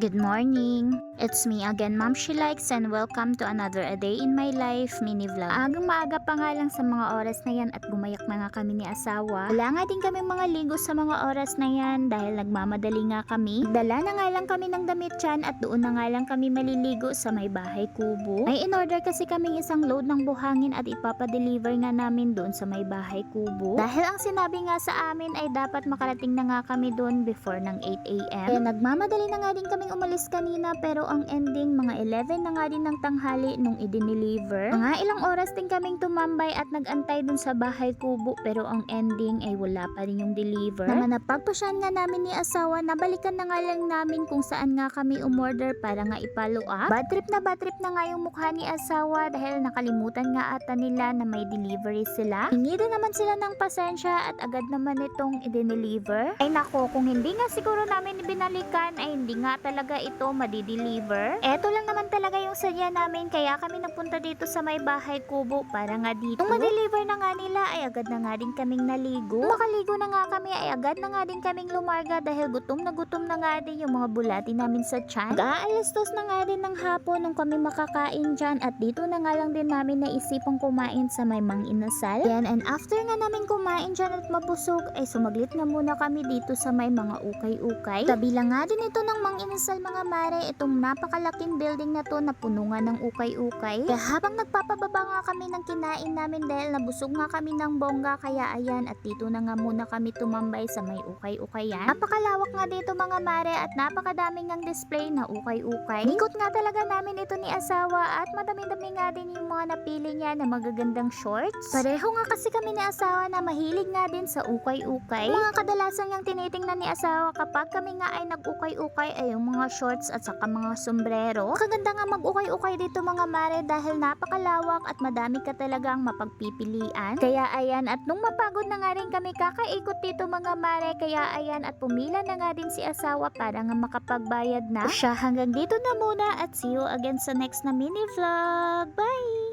Good morning! It's me again, Ma'am She Likes and welcome to another A Day in My Life mini vlog. Agang maaga pa nga lang sa mga oras na yan at gumayak na nga kami ni asawa. Wala nga din kami mga ligo sa mga oras na yan dahil nagmamadali nga kami. Dala na nga lang kami ng damit dyan at doon na nga lang kami maliligo sa may bahay kubo. May in-order kasi kaming isang load ng buhangin at ipapadeliver nga namin doon sa may bahay kubo. Dahil ang sinabi nga sa amin ay dapat makarating na nga kami doon before ng 8am. Kaya nagmamadali na nga din kaming umalis kanina pero ang ending mga 11 na nga din ng tanghali nung i-deliver. Mga ilang oras din kaming tumambay at nagantay dun sa bahay kubo pero ang ending ay wala pa rin yung deliver. Naman napagpasyan nga namin ni asawa na balikan na nga lang namin kung saan nga kami umorder para nga ipalo up. Bad trip na bad trip na nga yung mukha ni asawa dahil nakalimutan nga ata nila na may delivery sila. Hingi din naman sila ng pasensya at agad naman itong i-deliver. Ay nako, kung hindi nga siguro namin binalikan ay hindi nga talaga ito madi-deliver. Eto lang naman talaga yung sadya namin kaya kami nagpunta dito sa may bahay kubo para nga dito. Nung ma-deliver na nga nila ay agad na nga din kaming naligo. Nung makaligo na nga kami ay agad na nga din kaming lumarga dahil gutom na gutom na nga din yung mga bulati namin sa tiyan. Mag-aalas dos na nga din ng hapon nung kami makakain dyan at dito na nga lang din namin naisipang kumain sa may mang inasal. Yan and after nga namin kumain dyan at mabusog ay sumaglit na muna kami dito sa may mga ukay-ukay. Kabilang nga din ito ng mang inasal mga mare itong napakalaking building na to na puno nga ng ukay-ukay. Kaya habang nagpapababa nga kami ng kinain namin dahil nabusog nga kami ng bongga kaya ayan at dito na nga muna kami tumambay sa may ukay-ukayan. Napakalawak nga dito mga mare at napakadaming ang display na ukay-ukay. Ikot nga talaga namin ito ni asawa at madami-dami nga din yung mga napili niya na magagandang shorts. Pareho nga kasi kami ni asawa na mahilig nga din sa ukay-ukay. Mga kadalasan yung tinitingnan ni asawa kapag kami nga ay nag-ukay-ukay ay yung mga shorts at saka mga sombrero. Kaganda nga mag-ukay-ukay dito mga mare dahil napakalawak at madami ka talagang mapagpipilian. Kaya ayan at nung mapagod na nga rin kami kakaikot dito mga mare kaya ayan at pumila na nga din si asawa para nga makapagbayad na. Siya hanggang dito na muna at see you again sa next na mini vlog. Bye!